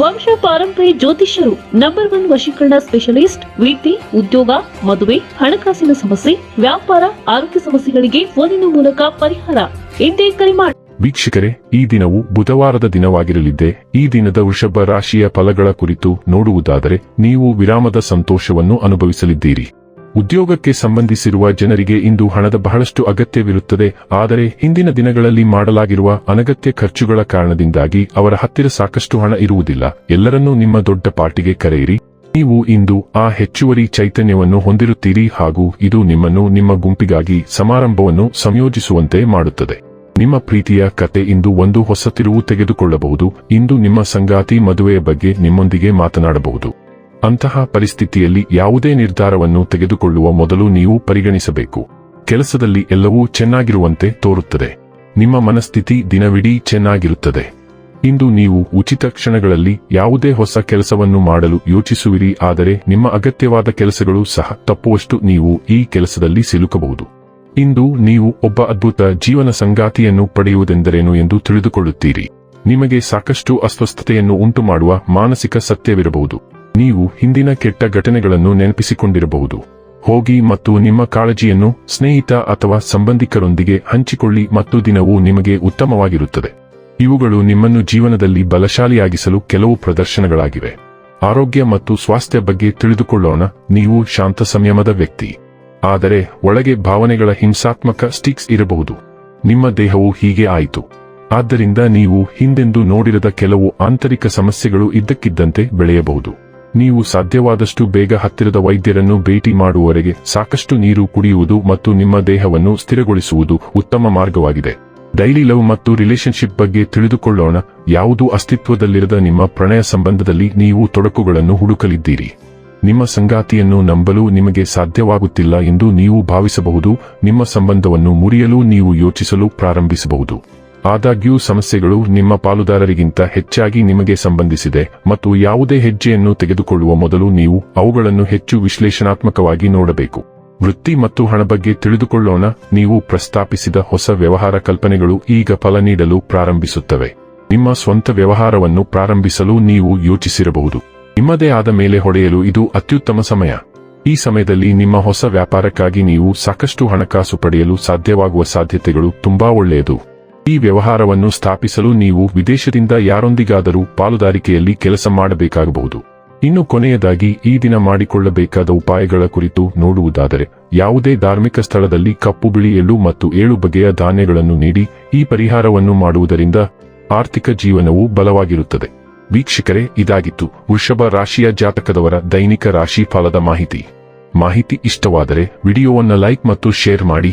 ವಂಶ ಪಾರಂಪರಿ ಜ್ಯೋತಿಷ್ಯರು ನಂಬರ್ ಒನ್ ವಶೀಕರಣ ಸ್ಪೆಷಲಿಸ್ಟ್ ವೃತ್ತಿ ಉದ್ಯೋಗ, ಮದುವೆ, ಹಣಕಾಸಿನ ಸಮಸ್ಯೆ, ವ್ಯಾಪಾರ, ಆರೋಗ್ಯ ಸಮಸ್ಯೆಗಳಿಗೆ ಫೋನಿನ ಮೂಲಕ ಪರಿಹಾರ. ಎಂದೇ ಕರೆ ಮಾಡಿ ವೀಕ್ಷಕರೇ, ಈ ದಿನವು ಬುಧವಾರದ ದಿನವಾಗಿರಲಿದೆ ಈ ದಿನದ ವೃಷಭ ರಾಶಿಯ ಫಲಗಳ ಕುರಿತು ನೋಡುವುದಾದರೆ, ನೀವು ವಿರಾಮದ ಸಂತೋಷವನ್ನು ಅನುಭವಿಸಲಿದ್ದೀರಿ. ಉದ್ಯೋಗಕ್ಕೆ ಸಂಬಂಧಿಸಿರುವ ಜನರಿಗೆ ಇಂದು ಹಣದ ಬಹಳಷ್ಟು ಅಗತ್ಯವಿರುತ್ತದೆ. ಆದರೆ ಹಿಂದಿನ ದಿನಗಳಲ್ಲಿ ಮಾಡಲಾಗಿರುವ ಅನಗತ್ಯ ಖರ್ಚುಗಳ ಕಾರಣದಿಂದಾಗಿ ಅವರ ಹತ್ತಿರ ಸಾಕಷ್ಟು ಹಣ ಇರುವುದಿಲ್ಲ. ಎಲ್ಲರನ್ನೂ ನಿಮ್ಮ ದೊಡ್ಡ ಪಾರ್ಟಿಗೆ ಕರೆಯಿರಿ. ನೀವು ಇಂದು ಆ ಹೆಚ್ಚುವರಿ ಚೈತನ್ಯವನ್ನು ಹೊಂದಿರುತ್ತೀರಿ ಹಾಗೂ ಇದು ನಿಮ್ಮನ್ನು ನಿಮ್ಮ ಗುಂಪಿಗಾಗಿ ಸಮಾರಂಭವನ್ನು ಸಂಯೋಜಿಸುವಂತೆ ಮಾಡುತ್ತದೆ. ನಿಮ್ಮ ಪ್ರೀತಿಯ ಕತೆ ಇಂದು ಒಂದು ಹೊಸ ತಿರುವು ತೆಗೆದುಕೊಳ್ಳಬಹುದು. ಇಂದು ನಿಮ್ಮ ಸಂಗಾತಿ ಮದುವೆಯ ಬಗ್ಗೆ ನಿಮ್ಮೊಂದಿಗೆ ಮಾತನಾಡಬಹುದು. ಅಂತಹ ಪರಿಸ್ಥಿತಿಯಲ್ಲಿ ಯಾವುದೇ ನಿರ್ಧಾರವನ್ನು ತೆಗೆದುಕೊಳ್ಳುವ ಮೊದಲು ನೀವು ಪರಿಗಣಿಸಬೇಕು. ಕೆಲಸದಲ್ಲಿ ಎಲ್ಲವೂ ಚೆನ್ನಾಗಿರುವಂತೆ ತೋರುತ್ತದೆ. ನಿಮ್ಮ ಮನಸ್ಥಿತಿ ದಿನವಿಡೀ ಚೆನ್ನಾಗಿರುತ್ತದೆ. ಇಂದು ನೀವು ಉಚಿತ ಕ್ಷಣಗಳಲ್ಲಿ ಯಾವುದೇ ಹೊಸ ಕೆಲಸವನ್ನು ಮಾಡಲು ಯೋಚಿಸುವಿರಿ, ಆದರೆ ನಿಮ್ಮ ಅಗತ್ಯವಾದ ಕೆಲಸಗಳು ಸಹ ತಪ್ಪುವಷ್ಟು ನೀವು ಈ ಕೆಲಸದಲ್ಲಿ ಸಿಲುಕಬಹುದು. ಇಂದು ನೀವು ಒಬ್ಬ ಅದ್ಭುತ ಜೀವನ ಸಂಗಾತಿಯನ್ನು ಪಡೆಯುವುದೆಂದರೇನು ಎಂದು ತಿಳಿದುಕೊಳ್ಳುತ್ತೀರಿ. ನಿಮಗೆ ಸಾಕಷ್ಟು ಅಸ್ವಸ್ಥತೆಯನ್ನು ಉಂಟುಮಾಡುವ ಮಾನಸಿಕ ಸತ್ಯವಿರಬಹುದು. ನೀವು ಹಿಂದಿನ ಕೆಟ್ಟ ಘಟನೆಗಳನ್ನು ನೆನಪಿಸಿಕೊಂಡಿರಬಹುದು. ಹೋಗಿ ಮತ್ತು ನಿಮ್ಮ ಕಾಳಜಿಯನ್ನು ಸ್ನೇಹಿತ ಅಥವಾ ಸಂಬಂಧಿಕರೊಂದಿಗೆ ಹಂಚಿಕೊಳ್ಳಿ ಮತ್ತು ದಿನವೂ ನಿಮಗೆ ಉತ್ತಮವಾಗಿರುತ್ತದೆ. ಇವುಗಳು ನಿಮ್ಮನ್ನು ಜೀವನದಲ್ಲಿ ಬಲಶಾಲಿಯಾಗಿಸಲು ಕೆಲವು ಪ್ರದರ್ಶನಗಳಾಗಿವೆ. ಆರೋಗ್ಯ ಮತ್ತು ಸ್ವಾಸ್ಥ್ಯ ಬಗ್ಗೆ ತಿಳಿದುಕೊಳ್ಳೋಣ, ನೀವು ಶಾಂತ ಸಂಯಮದ ವ್ಯಕ್ತಿ. ಆದರೆ ಒಳಗೆ ಭಾವನೆಗಳ ಹಿಂಸಾತ್ಮಕ ಸ್ಟಿಕ್ಸ್ ಇರಬಹುದು. ನಿಮ್ಮ ದೇಹವು ಹೀಗೆ ಆಯಿತು. ಆದ್ದರಿಂದ ನೀವು ಹಿಂದೆಂದು ನೋಡಿರದ ಕೆಲವು ಆಂತರಿಕ ಸಮಸ್ಯೆಗಳು ಇದ್ದಕ್ಕಿದ್ದಂತೆ ಬೆಳೆಯಬಹುದು. ನೀವು ಸಾಧ್ಯವಾದಷ್ಟು ಬೇಗ ಹತ್ತಿರದ ವೈದ್ಯರನ್ನು ಭೇಟಿ ಮಾಡುವವರೆಗೆ ಸಾಕಷ್ಟು ನೀರು ಕುಡಿಯುವುದು ಮತ್ತು ನಿಮ್ಮ ದೇಹವನ್ನು ಸ್ಥಿರಗೊಳಿಸುವುದು ಉತ್ತಮ ಮಾರ್ಗವಾಗಿದೆ. ಡೈಲಿ ಲವ್ ಮತ್ತು ರಿಲೇಶನ್ಶಿಪ್ ಬಗ್ಗೆ ತಿಳಿದುಕೊಳ್ಳೋಣ. ಯಾವುದು ಅಸ್ತಿತ್ವದಲ್ಲಿರದ ನಿಮ್ಮ ಪ್ರಣಯ ಸಂಬಂಧದಲ್ಲಿ ನೀವು ತೊಡಕುಗಳನ್ನು ಹುಡುಕಲಿದ್ದೀರಿ? ನಿಮ್ಮ ಸಂಗಾತಿಯನ್ನು ನಂಬಲು ನಿಮಗೆ ಸಾಧ್ಯವಾಗುತ್ತಿಲ್ಲ ಎಂದು ನೀವು ಭಾವಿಸಬಹುದು. ನಿಮ್ಮ ಸಂಬಂಧವನ್ನು ಮುರಿಯಲು ನೀವು ಯೋಚಿಸಲು ಪ್ರಾರಂಭಿಸಬಹುದು. ಆದಾಗ್ಯೂ ಸಮಸ್ಯೆಗಳು ನಿಮ್ಮ ಪಾಲುದಾರರಿಗಿಂತ ಹೆಚ್ಚಾಗಿ ನಿಮಗೆ ಸಂಬಂಧಿಸಿದೆ ಮತ್ತು ಯಾವುದೇ ಹೆಜ್ಜೆಯನ್ನು ತೆಗೆದುಕೊಳ್ಳುವ ಮೊದಲು ನೀವು ಅವುಗಳನ್ನು ಹೆಚ್ಚು ವಿಶ್ಲೇಷಣಾತ್ಮಕವಾಗಿ ನೋಡಬೇಕು. ವೃತ್ತಿ ಮತ್ತು ಹಣ ಬಗ್ಗೆ ತಿಳಿದುಕೊಳ್ಳೋಣ, ನೀವು ಪ್ರಸ್ತಾಪಿಸಿದ ಹೊಸ ವ್ಯವಹಾರ ಕಲ್ಪನೆಗಳು ಈಗ ಫಲ ನೀಡಲು ಪ್ರಾರಂಭಿಸುತ್ತವೆ. ನಿಮ್ಮ ಸ್ವಂತ ವ್ಯವಹಾರವನ್ನು ಪ್ರಾರಂಭಿಸಲು ನೀವು ಯೋಚಿಸಿರಬಹುದು. ನಿಮ್ಮದೇ ಆದ ಮೇಲೆ ಹೊಡೆಯಲು ಇದು ಅತ್ಯುತ್ತಮ ಸಮಯ. ಈ ಸಮಯದಲ್ಲಿ ನಿಮ್ಮ ಹೊಸ ವ್ಯಾಪಾರಕ್ಕಾಗಿ ನೀವು ಸಾಕಷ್ಟು ಹಣಕಾಸು ಪಡೆಯಲು ಸಾಧ್ಯವಾಗುವ ಸಾಧ್ಯತೆಗಳು ತುಂಬಾ ಒಳ್ಳೆಯದು. ಈ ವ್ಯವಹಾರವನ್ನು ಸ್ಥಾಪಿಸಲು ನೀವು ವಿದೇಶದಿಂದ ಯಾರೊಂದಿಗಾದರೂ ಪಾಲುದಾರಿಕೆಯಲ್ಲಿ ಕೆಲಸ ಮಾಡಬೇಕಾಗಬಹುದು. ಇನ್ನು ಕೊನೆಯದಾಗಿ, ಈ ದಿನ ಮಾಡಿಕೊಳ್ಳಬೇಕಾದ ಉಪಾಯಗಳ ಕುರಿತು ನೋಡುವುದಾದರೆ, ಯಾವುದೇ ಧಾರ್ಮಿಕ ಸ್ಥಳದಲ್ಲಿ ಕಪ್ಪು ಬಿಳಿ ಎಳ್ಳು ಮತ್ತು ಏಳು ಬಗೆಯ ಧಾನ್ಯಗಳನ್ನು ನೀಡಿ, ಈ ಪರಿಹಾರವನ್ನು ಮಾಡುವುದರಿಂದ ಆರ್ಥಿಕ ಜೀವನವು ಬಲವಾಗಿರುತ್ತದೆ. ವೀಕ್ಷಕರೇ, ಇದಾಗಿತ್ತು ವೃಷಭ ರಾಶಿಯ ಜಾತಕದವರ ದೈನಿಕ ರಾಶಿ ಫಲದ ಮಾಹಿತಿ. ಮಾಹಿತಿ ಇಷ್ಟವಾದರೆ, ವಿಡಿಯೋವನ್ನು ಲೈಕ್ ಮತ್ತು ಶೇರ್ ಮಾಡಿ.